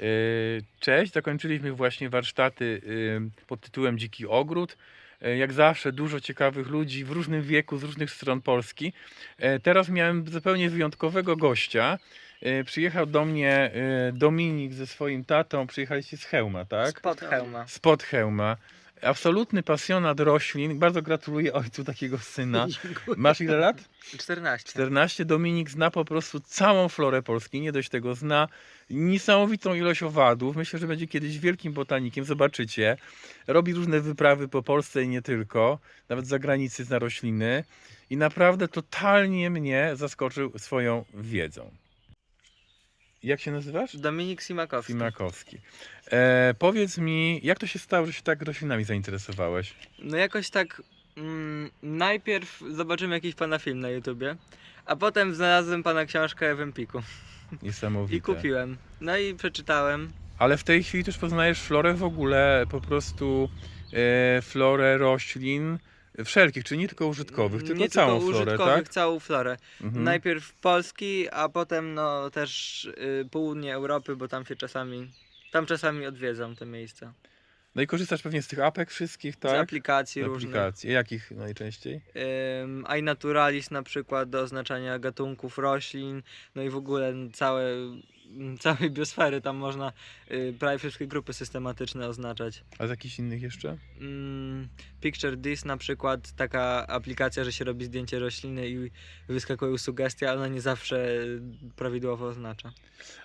E, Cześć, zakończyliśmy właśnie warsztaty e, pod tytułem Dziki Ogród. E, Jak zawsze dużo ciekawych ludzi w różnym wieku, z różnych stron Polski. Teraz miałem zupełnie wyjątkowego gościa. Przyjechał do mnie Dominik ze swoim tatą, przyjechaliście z Chełma, tak? Spod hełma. Spod Chełma. Absolutny pasjonat roślin. Bardzo gratuluję ojcu takiego syna. Masz ile lat? 14. 14. Dominik zna po prostu całą florę Polski, nie dość tego zna niesamowitą ilość owadów. Myślę, że będzie kiedyś wielkim botanikiem, zobaczycie. Robi różne wyprawy po Polsce i nie tylko, nawet za granicę zna rośliny i naprawdę totalnie mnie zaskoczył swoją wiedzą. Jak się nazywasz? Dominik Simakowski. Simakowski. E, powiedz mi, jak to się stało, że się tak roślinami zainteresowałeś? No jakoś tak mm, najpierw zobaczymy jakiś pana film na YouTubie, a potem znalazłem pana książkę w Empiku Niesamowite. i kupiłem. No i przeczytałem. Ale w tej chwili też poznajesz florę w ogóle, po prostu e, florę roślin wszelkich, czyli nie tylko użytkowych, tylko nie całą tylko florę, użytkowych, tak? całą florę. Mhm. Najpierw Polski, a potem no też y, południe Europy, bo tam się czasami, tam czasami odwiedzam te miejsca. No i korzystasz pewnie z tych apek wszystkich, Z tak? aplikacji Z różnych. aplikacji. Jakich najczęściej? Ym, iNaturalis na przykład do oznaczania gatunków roślin, no i w ogóle całe, całej biosfery tam można y, prawie wszystkie grupy systematyczne oznaczać. A z jakichś innych jeszcze? Ym, Picture This na przykład, taka aplikacja, że się robi zdjęcie rośliny i wyskakują sugestie, ale ona nie zawsze prawidłowo oznacza.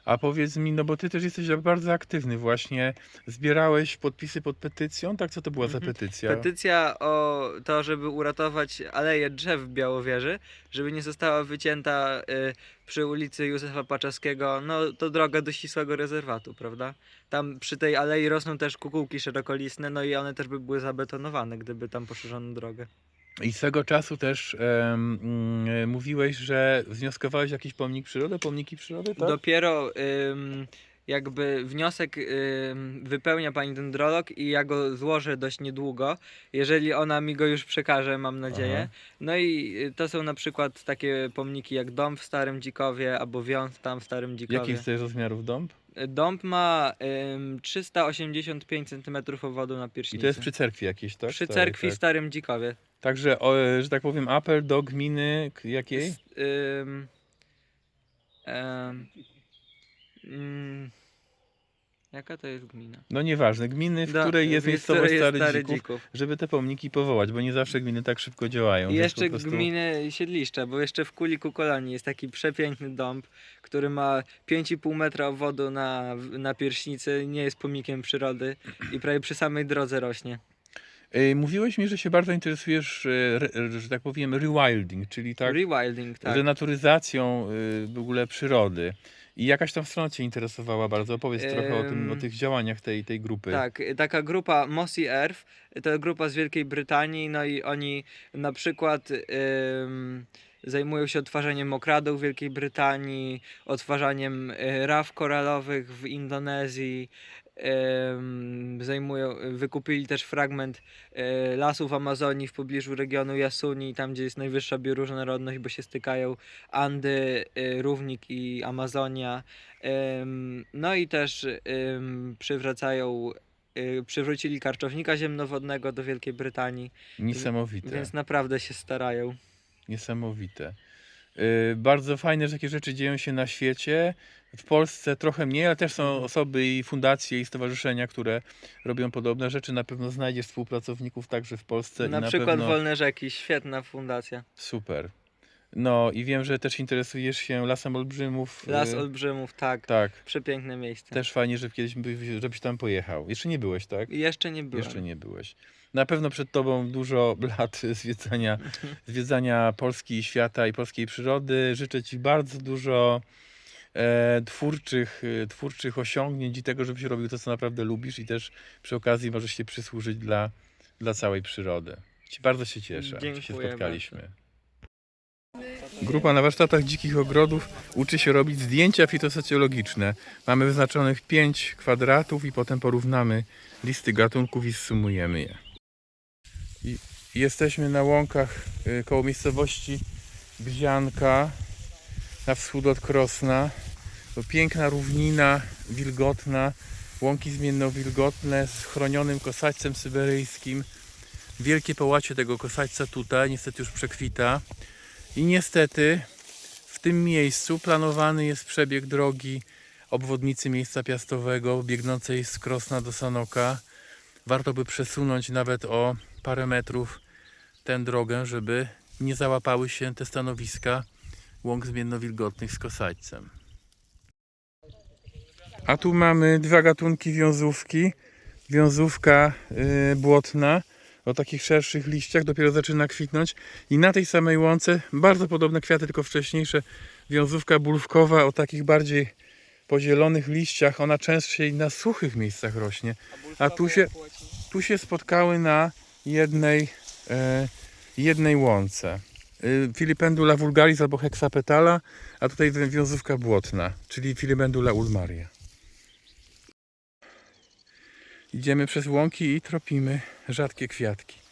A powiedz mi, no bo ty też jesteś bardzo aktywny właśnie. Zbierałeś podpisy pod petycją, tak? Co to była za Mhm. petycja? Petycja o to, żeby uratować aleję drzew w Białowieży, żeby nie została wycięta y, przy ulicy Józefa Paczaskiego, no to droga do ścisłego rezerwatu, prawda? Tam przy tej alei rosną też kukułki szerokolistne, no i one też by były zabetonowane, gdyby tam poszerzono drogę. I swego czasu też mm, mówiłeś, że wnioskowałeś jakiś pomnik przyrody, pomniki przyrody, tak? Dopiero ym, jakby wniosek ym, wypełnia pani dendrolog i ja go złożę dość niedługo, jeżeli ona mi go już przekaże, mam nadzieję. Aha. No i y, to są na przykład takie pomniki jak dom w Starym Dzikowie albo wiąz tam w Starym Dzikowie. Jakich jest rozmiarów dąb? Y, Dąb ma ym, 385 cm obwodu na I pierśnicy. to jest przy cerkwi jakiejś, tak? Przy Starej, cerkwi w tak. Starym Dzikowie. Także, o, że tak powiem, apel do gminy k- jakiej? S- ym, em, mm, jaka to jest gmina? No nieważne, gminy, w Do- której jest w miejscowość której jest Stary Dzików, żeby te pomniki powołać, bo nie zawsze gminy tak szybko działają. I więc jeszcze prostu... gminy siedliszcze, bo jeszcze w Kuliku Kolonii jest taki przepiękny dąb, który ma 5,5 metra obwodu na, na pierśnicy, nie jest pomnikiem przyrody i prawie przy samej drodze rośnie. Y, Mówiłeś mi, że się bardzo interesujesz, y, re- że tak powiem, rewilding, czyli tak, Rewilding, tak. renaturyzacją y, w ogóle przyrody. I jakaś tam strona Cię interesowała bardzo. Opowiedz trochę o, tym, o tych działaniach tej, tej grupy. Tak, taka grupa Mossy Earth, to grupa z Wielkiej Brytanii, no i oni na przykład ym, zajmują się odtwarzaniem mokradów w Wielkiej Brytanii, odtwarzaniem y, raf koralowych w Indonezji, zajmują, wykupili też fragment y, lasów Amazonii w pobliżu regionu Jasuni, tam gdzie jest najwyższa bioróżnorodność, bo się stykają Andy, y, Równik i Amazonia. No i też przywracają, y, przywrócili karczownika ziemnowodnego do Wielkiej Brytanii, Niesamowite. więc naprawdę się starają. Niesamowite. Y, Bardzo fajne, że takie rzeczy dzieją się na świecie. W Polsce trochę mniej, ale też są osoby i fundacje i stowarzyszenia, które robią podobne rzeczy. Na pewno znajdziesz współpracowników także w Polsce. Na i na przykład pewno... Wolne Rzeki, świetna fundacja. Super. No i wiem, że też interesujesz się Lasem Olbrzymów. Las y, Olbrzymów, tak, Tak. przepiękne miejsce. Też fajnie, że kiedyś by- żebyś tam pojechał. Jeszcze nie byłeś, tak? Jeszcze nie byłem. Jeszcze nie byłeś. Na pewno przed tobą dużo lat zwiedzania, zwiedzania Polski świata i polskiej przyrody. Życzę ci bardzo dużo e, twórczych, e, twórczych osiągnięć i tego, żebyś robił to, co naprawdę lubisz i też przy okazji możesz się przysłużyć dla, dla całej przyrody. Ci bardzo się cieszę, że się Dziękuję spotkaliśmy. Grupa na warsztatach dzikich ogrodów uczy się robić zdjęcia fitosocjologiczne. Mamy wyznaczonych 5 kwadratów i potem porównamy listy gatunków i zsumujemy je. I jesteśmy na łąkach y, koło miejscowości Gzianka na wschód od Krosna. To piękna równina, wilgotna, łąki zmienno-wilgotne z chronionym kosaćcem syberyjskim. Wielkie połacie tego kosaćca tutaj, niestety już przekwita. I niestety w tym miejscu planowany jest przebieg drogi obwodnicy miejsca piastowego, biegnącej z Krosna do Sanoka. Warto by przesunąć nawet o parę metrów tę drogę, żeby nie załapały się te stanowiska łąk zmienno-wilgotnych z kosaćcem. A tu mamy dwa gatunki wiązówki. Wiązówka yy, błotna o takich szerszych liściach dopiero zaczyna kwitnąć i na tej samej łące bardzo podobne kwiaty, tylko wcześniejsze wiązówka bulwkowa o takich bardziej pozielonych liściach. Ona częściej na suchych miejscach rośnie. A tu się- Tu się spotkały na jednej, e, jednej łące. Y, Filipendula vulgaris albo hexapetala, a tutaj wiązówka błotna, czyli Filipendula ulmaria. Idziemy przez łąki i tropimy rzadkie kwiatki.